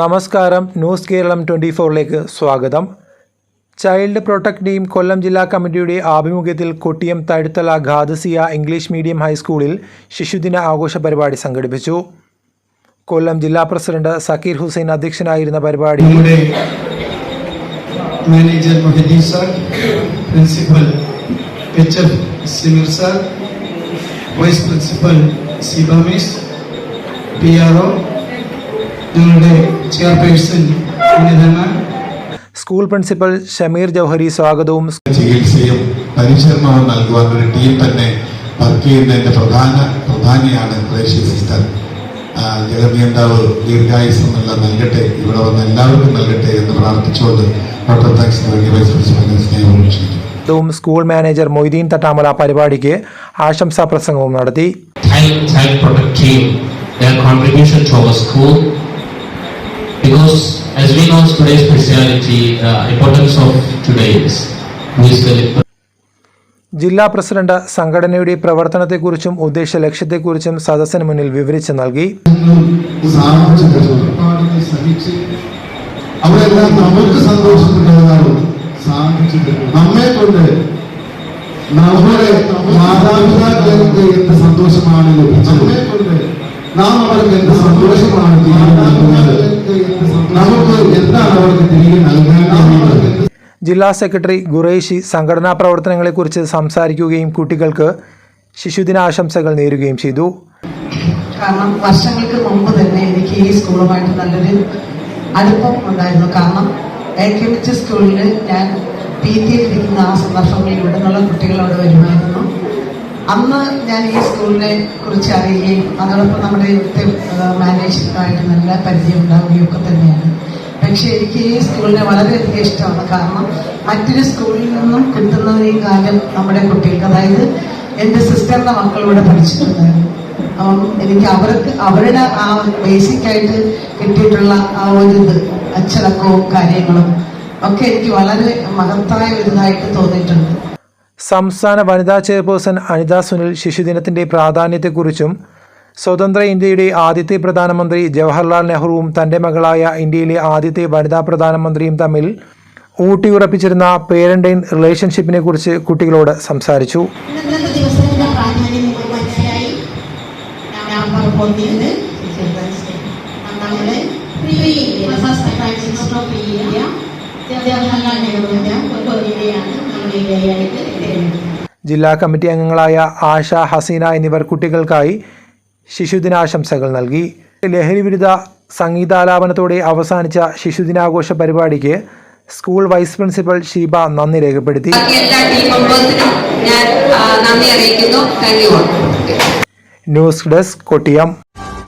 നമസ്കാരം. News Keralam twenty ഫോറിലേക്ക് സ്വാഗതം. Child protect team കൊല്ലം ജില്ലാ കമ്മിറ്റിയുടെ ആഭിമുഖ്യത്തിൽ കൊട്ടിയം തഴുത്തല ഖാദസിയ ഇംഗ്ലീഷ് മീഡിയം ഹൈസ്കൂളിൽ ശിശുദിന ആഘോഷ പരിപാടി സംഘടിപ്പിച്ചു. കൊല്ലം ജില്ലാ പ്രസിഡന്റ് സക്കീർ ഹുസൈൻ അധ്യക്ഷനായിരുന്ന പരിപാടി manager sir principal sir vice principal ഞങ്ങളുടെ chairperson school principal Shameer Jouhari സ്വാഗതവും. ചികിത്സയും പരിചരണവും നൽകുവാൻ ഒരു ടീം തന്നെ വർക്ക് ചെയ്യുന്നതിന്റെ പ്രധാന പ്രധാനിയാണ് ജലനിയന്താവ് സിസ്റ്റർ. ആ, ജഗന്നിയന്താവ് ദീർഘായുസം എല്ലാം നൽകട്ടെ ഇവിടെ വന്ന എല്ലാവർക്കും നൽകട്ടെ എന്ന് പ്രാർത്ഥിച്ചുകൊണ്ട് ഡോക്ടർ താക്സിന് വേണ്ടി വൈസ് പ്രിൻസിപ്പലിനെ സ്നേഹം ക്ഷണിക്കുന്നു സ്കൂൾ മാനേജർ മൊയ്തീൻ തട്ടാമല പരിപാടിക്ക് ആശംസാ പ്രസംഗവും നടത്തി their contribution to our school. Because as we know today's speciality, uh, importance of today is we celebrate ജില്ലാ പ്രസിഡന്റ് സംഘടനയുടെ പ്രവർത്തനത്തെക്കുറിച്ചും ഉദ്ദേശ ലക്ഷ്യത്തെക്കുറിച്ചും സദസ്സിന് മുന്നിൽ വിവരിച്ച് നൽകി. നമുക്ക് നമ്മെ കൊണ്ട് നമ്മുടെ എന്ത് സന്തോഷമാണ് ലഭിച്ചത്? കൊണ്ട് നാം അവർക്ക് എന്ത് സന്തോഷമാണ് എന്താണ് അവർക്ക് തിരികെ നൽകാൻ കഴിയുന്നത്. ജില്ലാ സെക്രട്ടറി ഖുറേഷി സംഘടനാ പ്രവർത്തനങ്ങളെക്കുറിച്ച് സംസാരിക്കുകയും കുട്ടികൾക്ക് ശിശുദിനാശംസകൾ നേരുകയും ചെയ്തു. കാരണം വർഷങ്ങൾക്ക് മുമ്പ് തന്നെ എനിക്ക് ഈ സ്കൂളുമായിട്ട് നല്ലൊരു അടുപ്പം ഉണ്ടായിരുന്നു. കാരണം എ കെ എച്ച് സ്കൂളിൽ ഞാൻ പി ടി ഇരിക്കുന്ന ആ സന്ദർഭങ്ങളിൽ ഇവിടെ നിന്നുള്ള കുട്ടികളോട് വരുമായിരുന്നു. അന്ന് ഞാൻ ഈ സ്കൂളിനെ കുറിച്ച് അറിയുകയും അതോടൊപ്പം നമ്മുടെ ഇവിടുത്തെ മാനേജ്മെന്റുമായിട്ട് നല്ല പരിചയം ഉണ്ടാവുകയും ഒക്കെ തന്നെയാണ്. പക്ഷെ എനിക്ക് ഈ സ്കൂളിനെ വളരെയധികം ഇഷ്ടമാണ്. കാരണം മറ്റൊരു സ്കൂളിൽ നിന്നും കിട്ടുന്നതിനേക്കാളും നമ്മുടെ കുട്ടികൾക്ക് അതായത് എന്റെ സിസ്റ്ററിന്റെ മക്കൾ ഇവിടെ പഠിച്ചിട്ടുണ്ടായിരുന്നു. അപ്പം എനിക്ക് അവർക്ക് അവരുടെ ആ ബേസിക് ആയിട്ട് കിട്ടിയിട്ടുള്ള ആ ഒരു ഇത് അച്ചടക്കവും കാര്യങ്ങളും ഒക്കെ എനിക്ക് വളരെ മഹത്തായ ഒരിതായിട്ട് തോന്നിയിട്ടുണ്ട്. സംസ്ഥാന വനിതാ ചെയർപേഴ്സൺ അനിതാ സുനിൽ ശിശുദിനത്തിന്റെ പ്രാധാന്യത്തെക്കുറിച്ചും സ്വതന്ത്ര ഇന്ത്യയുടെ ആദ്യത്തെ പ്രധാനമന്ത്രി ജവഹർലാൽ നെഹ്റുവും തന്റെ മകളായ ഇന്ത്യയിലെ ആദ്യത്തെ വനിതാ പ്രധാനമന്ത്രിയും തമ്മിൽ ഊട്ടിയുറപ്പിച്ചിരുന്ന പേരന്റൈൻ റിലേഷൻഷിപ്പിനെ കുറിച്ച് കുട്ടികളോട് സംസാരിച്ചു. ജില്ലാ കമ്മിറ്റി അംഗങ്ങളായ ആശ ഹസീന എന്നിവർ കുട്ടികൾക്കായി ശിശുദിനാശംസകൾ നൽകി. ലഹരി വിരുദ്ധ സംഗീതാലാപനത്തോടെ അവസാനിച്ച ശിശുദിനാഘോഷ പരിപാടിക്ക് സ്കൂൾ വൈസ് പ്രിൻസിപ്പൽ ഷീബ നന്ദി രേഖപ്പെടുത്തി. News desk Kottiyam.